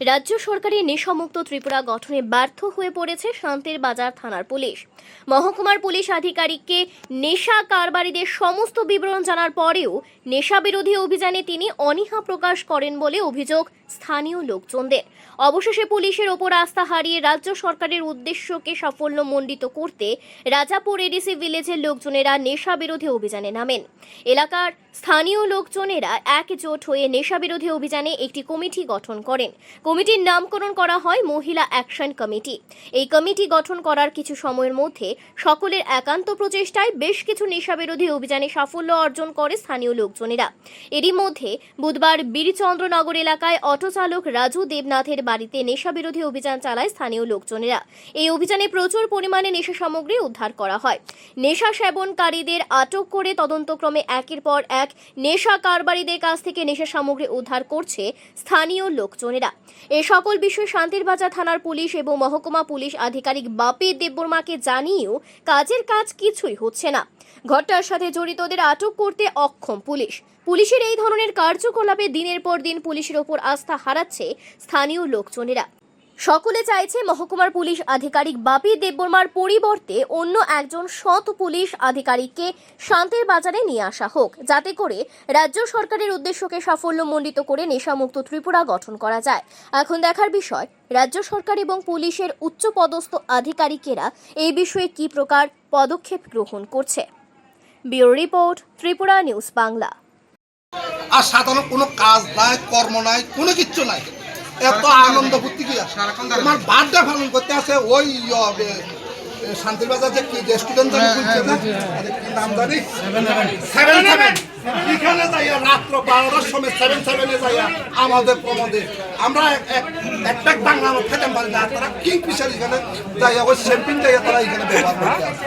রাজ্য সরকারের নেশামুক্ত ত্রিপুরা গঠনে ব্যর্থ হয়ে পড়েছে শান্তের বাজার থানার পুলিশ। মহকুমার পুলিশ আধিকারিককে নেশা কারবারিদের সমস্ত বিবরণ জানার পরেও নেশা বিরোধী অভিযানে তিনি অনীহা প্রকাশ করেন বলে অভিযোগ স্থানীয় লোকজনদের। অবশেষে পুলিশের ওপর আস্থা হারিয়ে রাজ্য সরকারের উদ্দেশ্যকে সাফল্যমণ্ডিত করতে রাজাপুর এডিসি ভিলেজের লোকজনেরা নেশা বিরোধী অভিযানে নামেন। এলাকার স্থানীয় লোকজনেরা একজোট হয়ে নেশা বিরোধী অভিযানে একটি কমিটি গঠন করেন। কমিটির নামকরণ করা হয় মহিলা অ্যাকশন কমিটি। এই কমিটি গঠন করার কিছু সময়ের মধ্যে সকলের একান্ত প্রচেষ্টায় বেশ কিছু নেশা বিরোধী অভিযানে সাফল্য অর্জন করে স্থানীয় লোকজনেরা। এরই মধ্যে বুধবার বীরচন্দ্রনগর এলাকায় অটো চালক রাজু দেবনাথের বাড়িতে নেশা বিরোধী অভিযান চালায় স্থানীয় লোকজনেরা। এই অভিযানে প্রচুর পরিমাণে নেশা সামগ্রী উদ্ধার করা হয়। নেশা সেবনকারীদের আটক করে তদন্তক্রমে একের পর এক নেশা কারবারিদের কাছ থেকে নেশা সামগ্রী উদ্ধার করছে স্থানীয় লোকজনেরা। এ সকল বিষয়ে শান্তিরবাজার থানার পুলিশ এবং মহকুমা পুলিশ আধিকারিক বাপি দেববর্মাকে জানিয়েও কাজের কাজ কিছুই হচ্ছে না। ঘটনার সাথে জড়িতদের আটক করতে অক্ষম পুলিশ। পুলিশের এই ধরনের কার্যকলাপে দিনের পর দিন পুলিশের ওপর আস্থা হারাচ্ছে স্থানীয় লোকজনেরা। সকলে চাইছে মহকুমার পুলিশ আধিকারিক বাপি দেববর্মার পরিবর্তে অন্য একজন সৎ পুলিশ আধিকারিককে শান্তির বাজারে নিয়ে আসা হোক। যাতে করে রাজ্য সরকারের উদ্দেশ্যকে সাফল্যমণ্ডিত করে নেশামুক্ত ত্রিপুরা গঠন করা যায়। এখন দেখার বিষয়, রাজ্য সরকার এবং পুলিশের উচ্চপদস্থ আধিকারিকেরা এই বিষয়ে কি প্রকার পদক্ষেপ গ্রহণ করছে? Bureau report, Tripura news Bangla. আর সাধারণ কোনো কাজ নাই, কর্ম নাই, কোনো কিচ্ছু নাই। এত আনন্দ ফুর্তি কি আছে? তোমার বার্থডে পালন করতে আসে ওই শান্তির বাজার যে কি রেস্টুরেন্ট কি নাম জানি? সেভেন সেভেন এখানে যাইয়া রাত্র বারোটার সময় সেভেন সেভেনে যাইয়া আমাদের প্রমোদে আমরা এক- এক- একটা বাংলা আমার খেতে পারি না তারা কিং ফিশার এখানে যাইয়া ওই শ্যাম্পিং যাইয়া তারা এখানে ব্যবহার করতে আছে